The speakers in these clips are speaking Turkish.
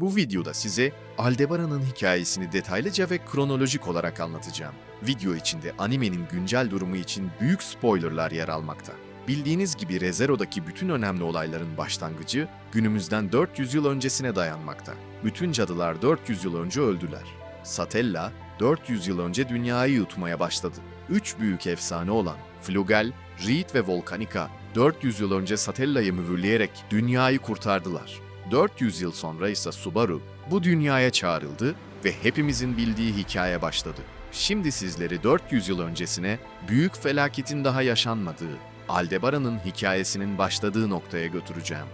Bu videoda size Aldebaran'ın hikayesini detaylıca ve kronolojik olarak anlatacağım. Video içinde animenin güncel durumu için büyük spoilerlar yer almakta. Bildiğiniz gibi Rezero'daki bütün önemli olayların başlangıcı günümüzden 400 yıl öncesine dayanmakta. Bütün cadılar 400 yıl önce öldüler. Satella 400 yıl önce dünyayı yutmaya başladı. Üç büyük efsane olan Flugel, Reed ve Volcanica 400 yıl önce Satella'yı mühürleyerek dünyayı kurtardılar. 400 yıl sonra ise Subaru bu dünyaya çağrıldı ve hepimizin bildiği hikaye başladı. Şimdi sizleri 400 yıl öncesine büyük felaketin daha yaşanmadığı, Aldebaran'ın hikayesinin başladığı noktaya götüreceğim.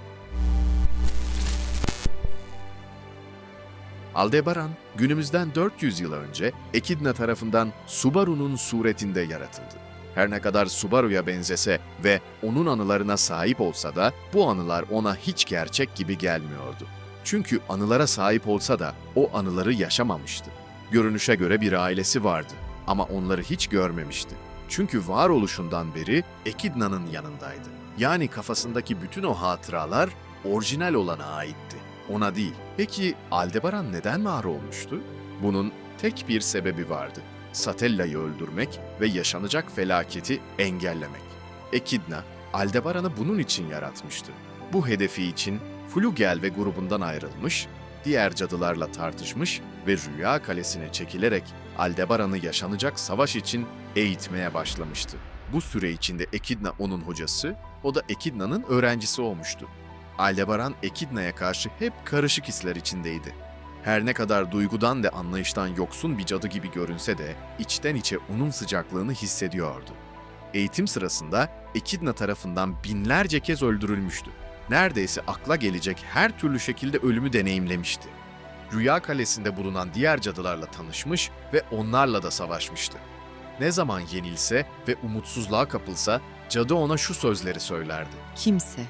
Aldebaran, günümüzden 400 yıl önce Ekidna tarafından Subaru'nun suretinde yaratıldı. Her ne kadar Subaru'ya benzese ve onun anılarına sahip olsa da bu anılar ona hiç gerçek gibi gelmiyordu. Çünkü anılara sahip olsa da o anıları yaşamamıştı. Görünüşe göre bir ailesi vardı ama onları hiç görmemişti. Çünkü varoluşundan beri Ekidna'nın yanındaydı. Yani kafasındaki bütün o hatıralar orijinal olana aitti. Ona değil. Peki Aldebaran neden mağar olmuştu? Bunun tek bir sebebi vardı. Satella'yı öldürmek ve yaşanacak felaketi engellemek. Ekidna, Aldebaran'ı bunun için yaratmıştı. Bu hedefi için Flugel ve grubundan ayrılmış, diğer cadılarla tartışmış ve Rüya Kalesi'ne çekilerek Aldebaran'ı yaşanacak savaş için eğitmeye başlamıştı. Bu süre içinde Ekidna onun hocası, o da Ekidna'nın öğrencisi olmuştu. Aldebaran Ekidna'ya karşı hep karışık hisler içindeydi. Her ne kadar duygudan ve anlayıştan yoksun bir cadı gibi görünse de içten içe onun sıcaklığını hissediyordu. Eğitim sırasında Ekidna tarafından binlerce kez öldürülmüştü. Neredeyse akla gelecek her türlü şekilde ölümü deneyimlemişti. Rüya Kalesi'nde bulunan diğer cadılarla tanışmış ve onlarla da savaşmıştı. Ne zaman yenilse ve umutsuzluğa kapılsa cadı ona şu sözleri söylerdi. Kimse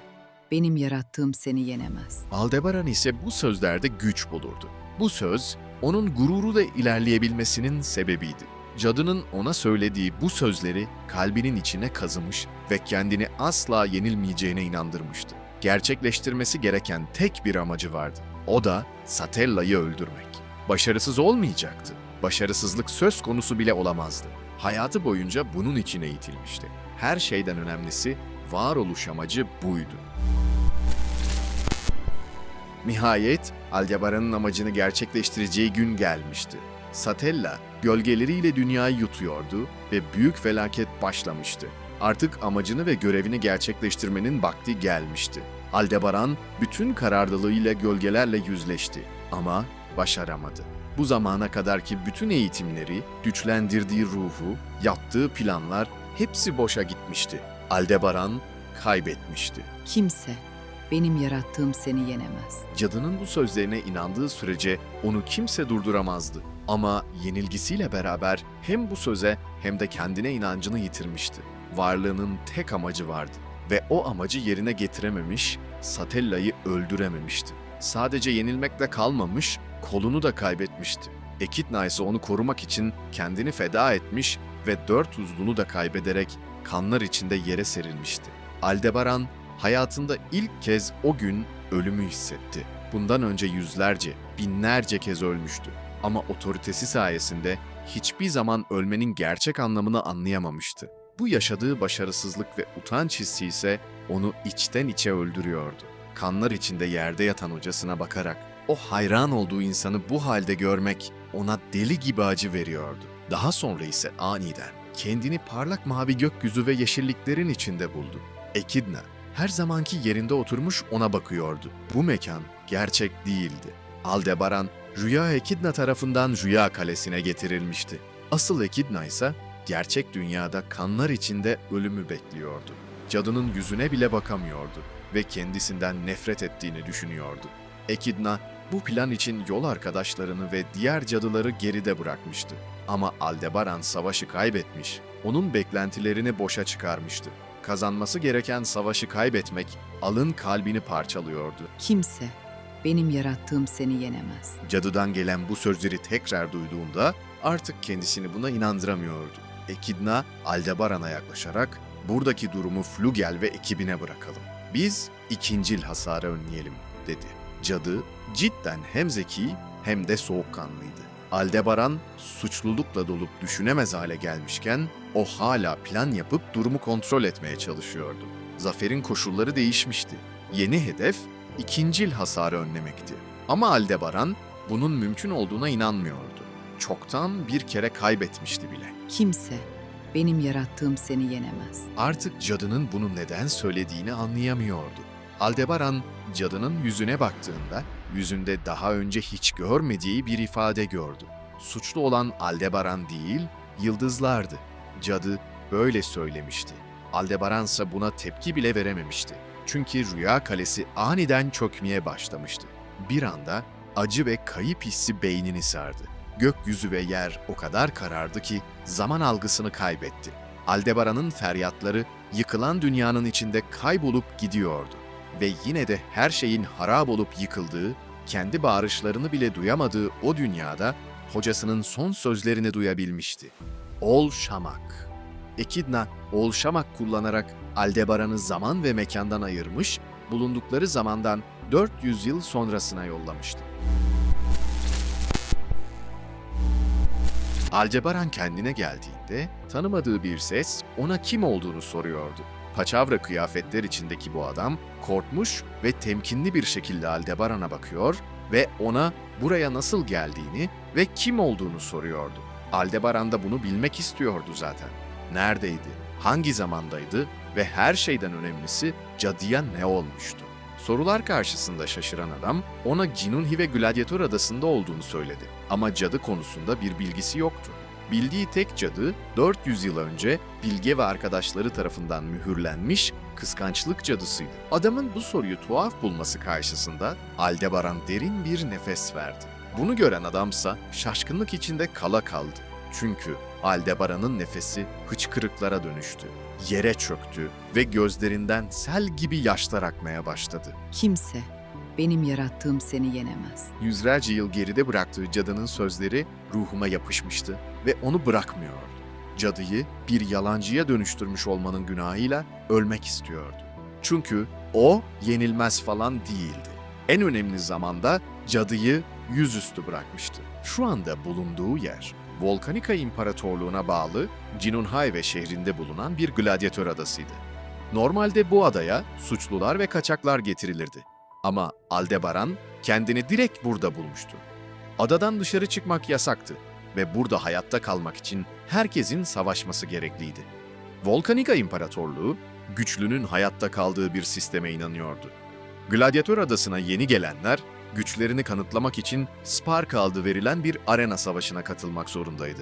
benim yarattığım seni yenemez. Aldebaran ise bu sözlerde güç bulurdu. Bu söz onun gururu da ilerleyebilmesinin sebebiydi. Cadının ona söylediği bu sözleri kalbinin içine kazımış ve kendini asla yenilmeyeceğine inandırmıştı. Gerçekleştirmesi gereken tek bir amacı vardı. O da Satella'yı öldürmek. Başarısız olmayacaktı. Başarısızlık söz konusu bile olamazdı. Hayatı boyunca bunun için eğitilmişti. Her şeyden önemlisi varoluş amacı buydu. Nihayet Aldebaran'ın amacını gerçekleştireceği gün gelmişti. Satella gölgeleriyle dünyayı yutuyordu ve büyük felaket başlamıştı. Artık amacını ve görevini gerçekleştirmenin vakti gelmişti. Aldebaran bütün kararlılığıyla gölgelerle yüzleşti ama başaramadı. Bu zamana kadarki bütün eğitimleri, güçlendirdiği ruhu, yaptığı planlar hepsi boşa gitmişti. Aldebaran kaybetmişti. Kimse benim yarattığım seni yenemez. Cadının bu sözlerine inandığı sürece onu kimse durduramazdı. Ama yenilgisiyle beraber hem bu söze hem de kendine inancını yitirmişti. Varlığının tek amacı vardı ve o amacı yerine getirememiş, Satella'yı öldürememişti. Sadece yenilmekle kalmamış, kolunu da kaybetmişti. Ekidna ise onu korumak için kendini feda etmiş ve dört uzvunu da kaybederek kanlar içinde yere serilmişti. Aldebaran hayatında ilk kez o gün ölümü hissetti. Bundan önce yüzlerce, binlerce kez ölmüştü. Ama otoritesi sayesinde hiçbir zaman ölmenin gerçek anlamını anlayamamıştı. Bu yaşadığı başarısızlık ve utanç hissi ise onu içten içe öldürüyordu. Kanlar içinde yerde yatan hocasına bakarak o hayran olduğu insanı bu halde görmek ona deli gibi acı veriyordu. Daha sonra ise aniden kendini parlak mavi gökyüzü ve yeşilliklerin içinde buldu. Ekidna her zamanki yerinde oturmuş ona bakıyordu. Bu mekan gerçek değildi. Aldebaran, Rüya Ekidna tarafından Rüya Kalesi'ne getirilmişti. Asıl Ekidna ise gerçek dünyada kanlar içinde ölümü bekliyordu. Cadının yüzüne bile bakamıyordu ve kendisinden nefret ettiğini düşünüyordu. Ekidna bu plan için yol arkadaşlarını ve diğer cadıları geride bırakmıştı. Ama Aldebaran savaşı kaybetmiş, onun beklentilerini boşa çıkarmıştı. Kazanması gereken savaşı kaybetmek alın kalbini parçalıyordu. Kimse benim yarattığım seni yenemez. Cadıdan gelen bu sözleri tekrar duyduğunda artık kendisini buna inandıramıyordu. Ekidna, Aldebaran'a yaklaşarak buradaki durumu Flugel ve ekibine bırakalım. Biz ikincil hasarı önleyelim dedi. Cadı cidden hem zeki hem de soğukkanlıydı. Aldebaran suçlulukla dolup düşünemez hale gelmişken o hala plan yapıp durumu kontrol etmeye çalışıyordu. Zaferin koşulları değişmişti. Yeni hedef ikincil hasarı önlemekti. Ama Aldebaran bunun mümkün olduğuna inanmıyordu. Çoktan bir kere kaybetmişti bile. Kimse benim yarattığım seni yenemez. Artık cadının bunu neden söylediğini anlayamıyordu. Aldebaran cadının yüzüne baktığında yüzünde daha önce hiç görmediği bir ifade gördü. Suçlu olan Aldebaran değil, yıldızlardı. Cadı böyle söylemişti. Aldebaran ise buna tepki bile verememişti. Çünkü rüya kalesi aniden çökmeye başlamıştı. Bir anda acı ve kayıp hissi beynini sardı. Gökyüzü ve yer o kadar karardı ki zaman algısını kaybetti. Aldebaran'ın feryatları yıkılan dünyanın içinde kaybolup gidiyordu. Ve yine de her şeyin harap olup yıkıldığı, kendi bağırışlarını bile duyamadığı o dünyada hocasının son sözlerini duyabilmişti. Ol Şamak. Ekidna, Ol Şamak kullanarak Aldebaran'ı zaman ve mekandan ayırmış, bulundukları zamandan 400 yıl sonrasına yollamıştı. Aldebaran kendine geldiğinde tanımadığı bir ses ona kim olduğunu soruyordu. Paçavra kıyafetler içindeki bu adam korkmuş ve temkinli bir şekilde Aldebaran'a bakıyor ve ona buraya nasıl geldiğini ve kim olduğunu soruyordu. Aldebaran da bunu bilmek istiyordu zaten. Neredeydi, hangi zamandaydı ve her şeyden önemlisi cadıya ne olmuştu? Sorular karşısında şaşıran adam ona Cinunhi ve Gladyatör adasında olduğunu söyledi. Ama cadı konusunda bir bilgisi yoktu. Bildiği tek cadı 400 yıl önce Bilge ve arkadaşları tarafından mühürlenmiş kıskançlık cadısıydı. Adamın bu soruyu tuhaf bulması karşısında Aldebaran derin bir nefes verdi. Bunu gören adamsa şaşkınlık içinde kala kaldı. Çünkü Aldebaran'ın nefesi hıçkırıklara dönüştü. Yere çöktü ve gözlerinden sel gibi yaşlar akmaya başladı. Kimse benim yarattığım seni yenemez. Yüzlerce yıl geride bıraktığı cadının sözleri ruhuma yapışmıştı ve onu bırakmıyordu. Cadıyı bir yalancıya dönüştürmüş olmanın günahıyla ölmek istiyordu. Çünkü o yenilmez falan değildi. En önemli zamanda cadıyı yüzüstü bırakmıştı. Şu anda bulunduğu yer, Volkanika İmparatorluğu'na bağlı Cinunhayve şehrinde bulunan bir gladyatör adasıydı. Normalde bu adaya suçlular ve kaçaklar getirilirdi. Ama Aldebaran kendini direkt burada bulmuştu. Adadan dışarı çıkmak yasaktı ve burada hayatta kalmak için herkesin savaşması gerekliydi. Volkanika İmparatorluğu, güçlünün hayatta kaldığı bir sisteme inanıyordu. Gladyatör adasına yeni gelenler, güçlerini kanıtlamak için Sparka adı verilen bir arena savaşına katılmak zorundaydı.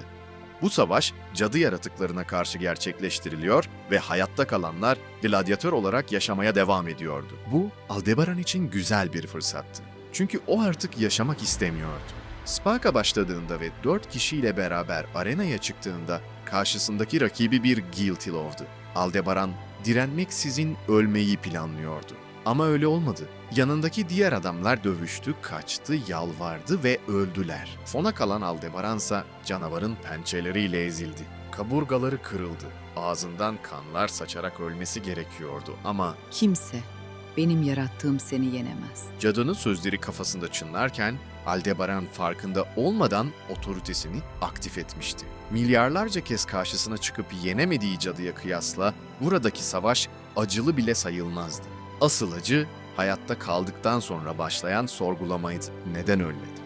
Bu savaş cadı yaratıklarına karşı gerçekleştiriliyor ve hayatta kalanlar gladyatör olarak yaşamaya devam ediyordu. Bu Aldebaran için güzel bir fırsattı. Çünkü o artık yaşamak istemiyordu. Sparka başladığında ve dört kişiyle beraber arenaya çıktığında karşısındaki rakibi bir Giltilov'du. Aldebaran direnmeksizin ölmeyi planlıyordu. Ama öyle olmadı. Yanındaki diğer adamlar dövüştü, kaçtı, yalvardı ve öldüler. Sona kalan Aldebaransa canavarın pençeleriyle ezildi. Kaburgaları kırıldı. Ağzından kanlar saçarak ölmesi gerekiyordu ama Kimse benim yarattığım seni yenemez. cadının sözleri kafasında çınlarken Aldebaran farkında olmadan otoritesini aktif etmişti. Milyarlarca kez karşısına çıkıp yenemediği cadıya kıyasla buradaki savaş acılı bile sayılmazdı. Asıl acı hayatta kaldıktan sonra başlayan sorgulamaydı. Neden ölmedim?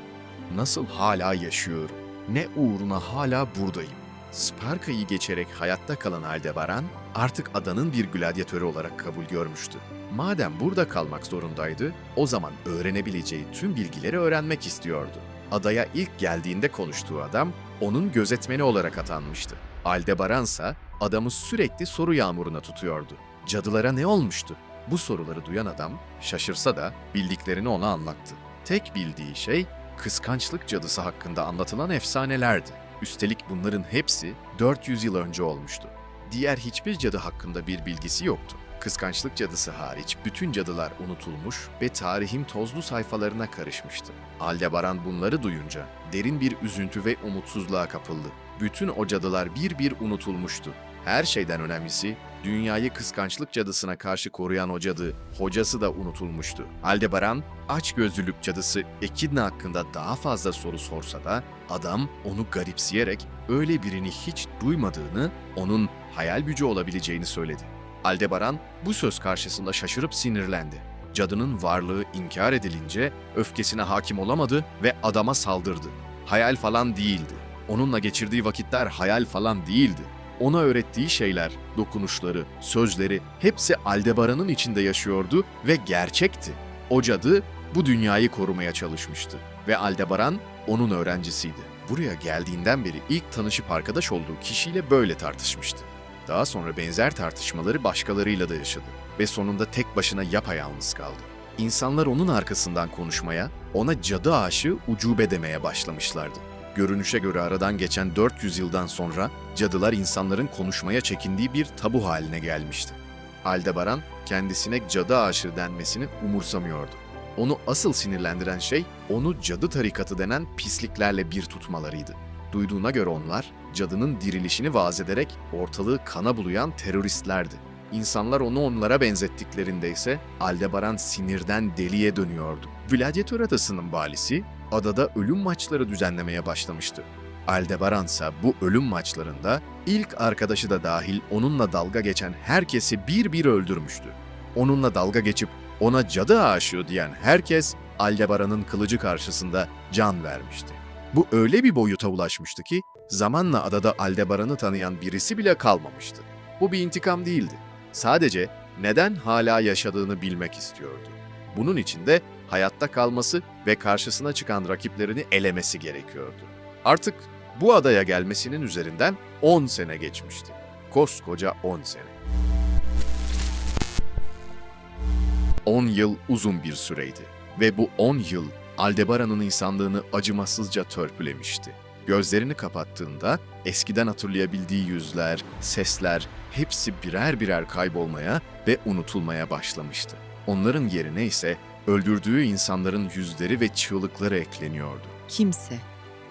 Nasıl hala yaşıyorum? Ne uğruna hala buradayım? Sparka'yı geçerek hayatta kalan Aldebaran artık adanın bir gladyatörü olarak kabul görmüştü. Madem burada kalmak zorundaydı, o zaman öğrenebileceği tüm bilgileri öğrenmek istiyordu. Adaya ilk geldiğinde konuştuğu adam onun gözetmeni olarak atanmıştı. Aldebaran ise adamı sürekli soru yağmuruna tutuyordu. Cadılara ne olmuştu? Bu soruları duyan adam şaşırsa da bildiklerini ona anlattı. Tek bildiği şey kıskançlık cadısı hakkında anlatılan efsanelerdi. Üstelik bunların hepsi 400 yıl önce olmuştu. Diğer hiçbir cadı hakkında bir bilgisi yoktu. Kıskançlık cadısı hariç bütün cadılar unutulmuş ve tarihin tozlu sayfalarına karışmıştı. Aldebaran bunları duyunca derin bir üzüntü ve umutsuzluğa kapıldı. Bütün o cadılar bir bir unutulmuştu. Her şeyden önemlisi dünyayı kıskançlık cadısına karşı koruyan o cadı, hocası da unutulmuştu. Aldebaran, açgözlülük cadısı Ekidna hakkında daha fazla soru sorsa da adam onu garipseyerek öyle birini hiç duymadığını, onun hayal gücü olabileceğini söyledi. Aldebaran bu söz karşısında şaşırıp sinirlendi. Cadının varlığı inkar edilince öfkesine hakim olamadı ve adama saldırdı. Hayal falan değildi. Onunla geçirdiği vakitler hayal falan değildi. Ona öğrettiği şeyler, dokunuşları, sözleri hepsi Aldebaran'ın içinde yaşıyordu ve gerçekti. O cadı bu dünyayı korumaya çalışmıştı ve Aldebaran onun öğrencisiydi. Buraya geldiğinden beri ilk tanışıp arkadaş olduğu kişiyle böyle tartışmıştı. Daha sonra benzer tartışmaları başkalarıyla da yaşadı ve sonunda tek başına yapayalnız kaldı. İnsanlar onun arkasından konuşmaya, ona cadı aşığı ucube demeye başlamışlardı. Görünüşe göre aradan geçen 400 yıldan sonra cadılar insanların konuşmaya çekindiği bir tabu haline gelmişti. Aldebaran kendisine cadı aşığı denmesini umursamıyordu. Onu asıl sinirlendiren şey onu cadı tarikatı denen pisliklerle bir tutmalarıydı. Duyduğuna göre onlar cadının dirilişini vaaz ederek ortalığı kana bulayan teröristlerdi. İnsanlar onu onlara benzettiklerinde ise Aldebaran sinirden deliye dönüyordu. Gladyatör adasının valisi adada ölüm maçları düzenlemeye başlamıştı. Aldebaran ise bu ölüm maçlarında ilk arkadaşı da dahil onunla dalga geçen herkesi bir bir öldürmüştü. Onunla dalga geçip ona cadı aşığı diyen herkes Aldebaran'ın kılıcı karşısında can vermişti. Bu öyle bir boyuta ulaşmıştı ki zamanla adada Aldebaran'ı tanıyan birisi bile kalmamıştı. Bu bir intikam değildi. Sadece neden hala yaşadığını bilmek istiyordu. Bunun için de hayatta kalması ve karşısına çıkan rakiplerini elemesi gerekiyordu. Artık bu adaya gelmesinin üzerinden 10 sene geçmişti. Koskoca 10 sene. 10 yıl uzun bir süreydi ve bu 10 yıl Aldebaran'ın insanlığını acımasızca törpülemişti. Gözlerini kapattığında eskiden hatırlayabildiği yüzler, sesler hepsi birer birer kaybolmaya ve unutulmaya başlamıştı. Onların yerine ise öldürdüğü insanların yüzleri ve çığlıkları ekleniyordu. Kimse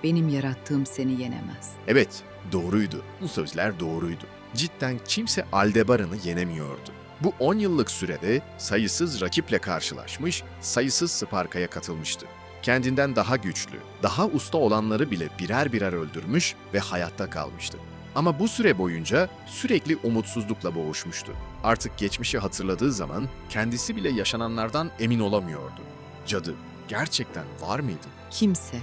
benim yarattığım seni yenemez. Evet, doğruydu. Bu sözler doğruydu. Cidden kimse Aldebaran'ı yenemiyordu. Bu 10 yıllık sürede sayısız rakiple karşılaşmış, sayısız Sparka'ya katılmıştı. Kendinden daha güçlü, daha usta olanları bile birer birer öldürmüş ve hayatta kalmıştı. Ama bu süre boyunca sürekli umutsuzlukla boğuşmuştu. Artık geçmişi hatırladığı zaman kendisi bile yaşananlardan emin olamıyordu. Cadı gerçekten var mıydı? Kimse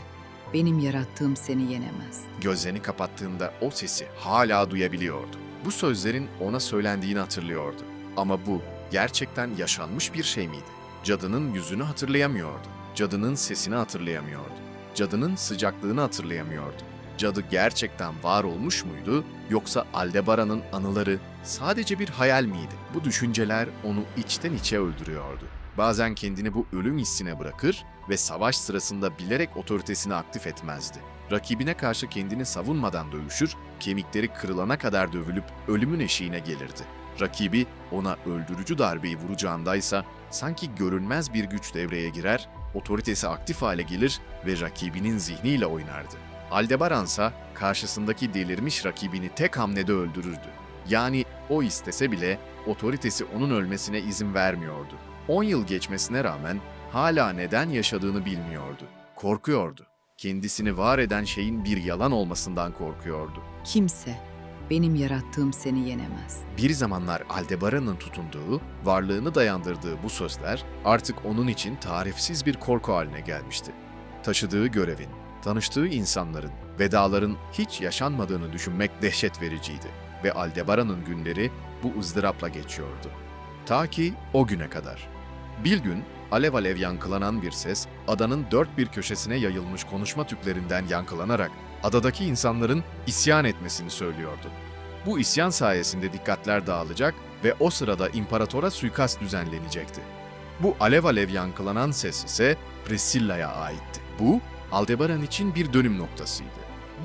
benim yarattığım seni yenemez. Gözlerini kapattığında o sesi hala duyabiliyordu. Bu sözlerin ona söylendiğini hatırlıyordu. Ama bu gerçekten yaşanmış bir şey miydi? Cadının yüzünü hatırlayamıyordu. Cadının sesini hatırlayamıyordu. Cadının sıcaklığını hatırlayamıyordu. Cadı gerçekten var olmuş muydu yoksa Aldebaran'ın anıları sadece bir hayal miydi? Bu düşünceler onu içten içe öldürüyordu. Bazen kendini bu ölüm hissine bırakır ve savaş sırasında bilerek otoritesini aktif etmezdi. Rakibine karşı kendini savunmadan dövüşür, kemikleri kırılana kadar dövülüp ölümün eşiğine gelirdi. Rakibi ona öldürücü darbeyi vuracağındaysa sanki görünmez bir güç devreye girer, otoritesi aktif hale gelir ve rakibinin zihniyle oynardı. Aldebaransa karşısındaki delirmiş rakibini tek hamlede öldürürdü. Yani o istese bile otoritesi onun ölmesine izin vermiyordu. 10 yıl geçmesine rağmen hala neden yaşadığını bilmiyordu. Korkuyordu. Kendisini var eden şeyin bir yalan olmasından korkuyordu. Kimse benim yarattığım seni yenemez. Bir zamanlar Aldebaran'ın tutunduğu, varlığını dayandırdığı bu sözler artık onun için tarifsiz bir korku haline gelmişti. Taşıdığı görevin, tanıştığı insanların, vedaların hiç yaşanmadığını düşünmek dehşet vericiydi ve Aldebaran'ın günleri bu ızdırapla geçiyordu. Ta ki o güne kadar. Bir gün alev alev yankılanan bir ses adanın dört bir köşesine yayılmış konuşma tüplerinden yankılanarak adadaki insanların isyan etmesini söylüyordu. Bu isyan sayesinde dikkatler dağılacak ve o sırada imparatora suikast düzenlenecekti. Bu alev alev yankılanan ses ise Priscilla'ya aitti. Bu, Aldebaran için bir dönüm noktasıydı.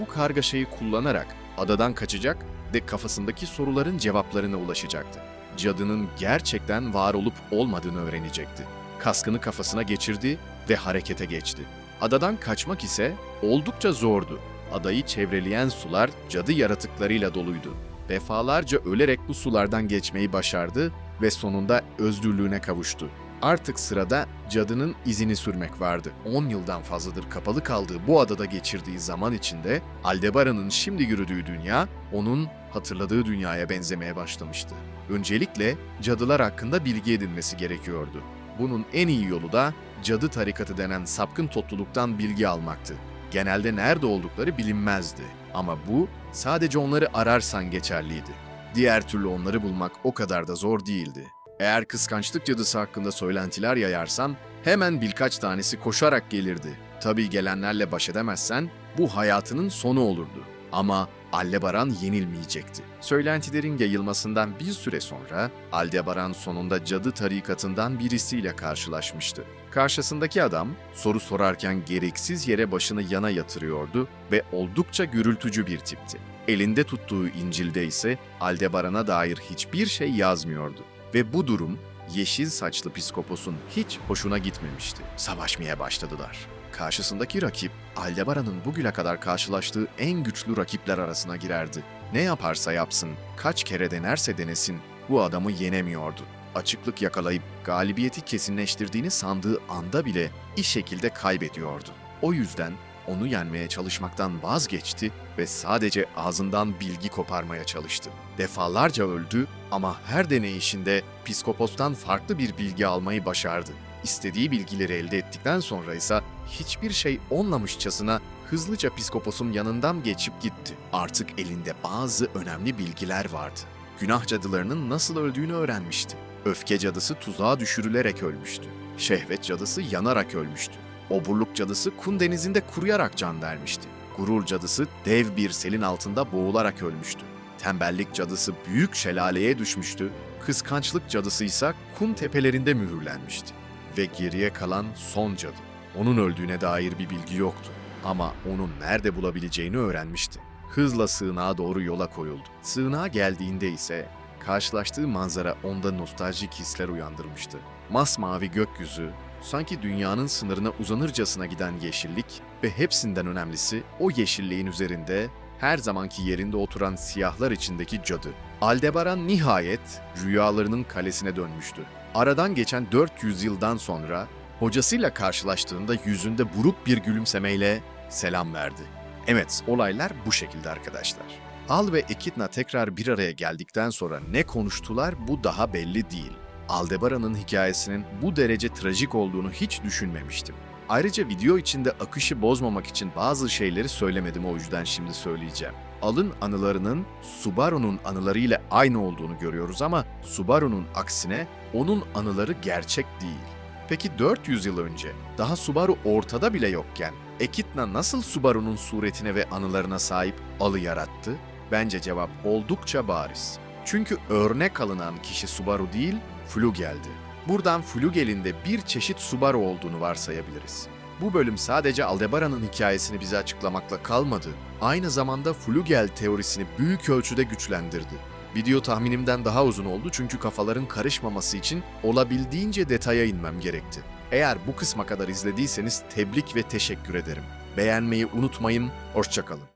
Bu kargaşayı kullanarak adadan kaçacak ve kafasındaki soruların cevaplarına ulaşacaktı. Cadının gerçekten var olup olmadığını öğrenecekti. Kaskını kafasına geçirdi ve harekete geçti. Adadan kaçmak ise oldukça zordu. Adayı çevreleyen sular cadı yaratıklarıyla doluydu defalarca ölerek bu sulardan geçmeyi başardı ve sonunda özgürlüğüne kavuştu. Artık sırada cadının izini sürmek vardı. 10 yıldan fazladır kapalı kaldığı bu adada geçirdiği zaman içinde Aldebaran'ın şimdi yürüdüğü dünya onun hatırladığı dünyaya benzemeye başlamıştı. Öncelikle cadılar hakkında bilgi edinmesi gerekiyordu. Bunun en iyi yolu da cadı tarikatı denen sapkın topluluktan bilgi almaktı. Genelde nerede oldukları bilinmezdi ama bu sadece onları ararsan geçerliydi. Diğer türlü onları bulmak o kadar da zor değildi. Eğer kıskançlık cadısı hakkında söylentiler yayarsan hemen birkaç tanesi koşarak gelirdi. Tabii gelenlerle baş edemezsen bu hayatının sonu olurdu. Ama Aldebaran yenilmeyecekti. Söylentilerin yayılmasından bir süre sonra Aldebaran sonunda cadı tarikatından birisiyle karşılaşmıştı. Karşısındaki adam soru sorarken gereksiz yere başını yana yatırıyordu ve oldukça gürültücü bir tipti. Elinde tuttuğu İncil'de ise Aldebaran'a dair hiçbir şey yazmıyordu. Ve bu durum yeşil saçlı psikoposun hiç hoşuna gitmemişti. Savaşmaya başladılar. Karşısındaki rakip Aldebaran'ın bugüne kadar karşılaştığı en güçlü rakipler arasına girerdi. Ne yaparsa yapsın, kaç kere denerse denesin bu adamı yenemiyordu. Açıklık yakalayıp galibiyeti kesinleştirdiğini sandığı anda bile iş şekilde kaybediyordu. O yüzden onu yenmeye çalışmaktan vazgeçti ve sadece ağzından bilgi koparmaya çalıştı. Defalarca öldü ama her deneyişinde psikopostan farklı bir bilgi almayı başardı. İstediği bilgileri elde ettikten sonra ise hiçbir şey olmamışçasına hızlıca psikoposun yanından geçip gitti. Artık elinde bazı önemli bilgiler vardı. Günah cadılarının nasıl öldüğünü öğrenmişti. Öfke cadısı tuzağa düşürülerek ölmüştü. Şehvet cadısı yanarak ölmüştü. Oburluk cadısı Kun denizinde kuruyarak can vermişti. Gurur cadısı dev bir selin altında boğularak ölmüştü. Tembellik cadısı büyük şelaleye düşmüştü. Kıskançlık cadısı ise kum tepelerinde mühürlenmişti. Ve geriye kalan son cadı. Onun öldüğüne dair bir bilgi yoktu. Ama onun nerede bulabileceğini öğrenmişti. Hızla sığınağa doğru yola koyuldu. Sığınağa geldiğinde ise karşılaştığı manzara onda nostaljik hisler uyandırmıştı. Masmavi gökyüzü, sanki dünyanın sınırına uzanırcasına giden yeşillik ve hepsinden önemlisi o yeşilliğin üzerinde her zamanki yerinde oturan siyahlar içindeki cadı. Aldebaran nihayet rüyalarının kalesine dönmüştü. Aradan geçen 400 yıldan sonra hocasıyla karşılaştığında yüzünde buruk bir gülümsemeyle selam verdi. Evet, olaylar bu şekilde arkadaşlar. Al ve Ekidna tekrar bir araya geldikten sonra ne konuştular bu daha belli değil. Aldebaran'ın hikayesinin bu derece trajik olduğunu hiç düşünmemiştim. Ayrıca video içinde akışı bozmamak için bazı şeyleri söylemedim o yüzden şimdi söyleyeceğim. Al'ın anılarının Subaru'nun anılarıyla aynı olduğunu görüyoruz ama Subaru'nun aksine onun anıları gerçek değil. Peki 400 yıl önce daha Subaru ortada bile yokken Ekidna nasıl Subaru'nun suretine ve anılarına sahip Al'ı yarattı? Bence cevap oldukça bariz. Çünkü örnek alınan kişi Subaru değil, Flugel'di. Buradan Flugel'in de bir çeşit Subaru olduğunu varsayabiliriz. Bu bölüm sadece Aldebaran'ın hikayesini bize açıklamakla kalmadı, aynı zamanda Flugel teorisini büyük ölçüde güçlendirdi. Video tahminimden daha uzun oldu çünkü kafaların karışmaması için olabildiğince detaya inmem gerekti. Eğer bu kısma kadar izlediyseniz tebrik ve teşekkür ederim. Beğenmeyi unutmayın, hoşçakalın.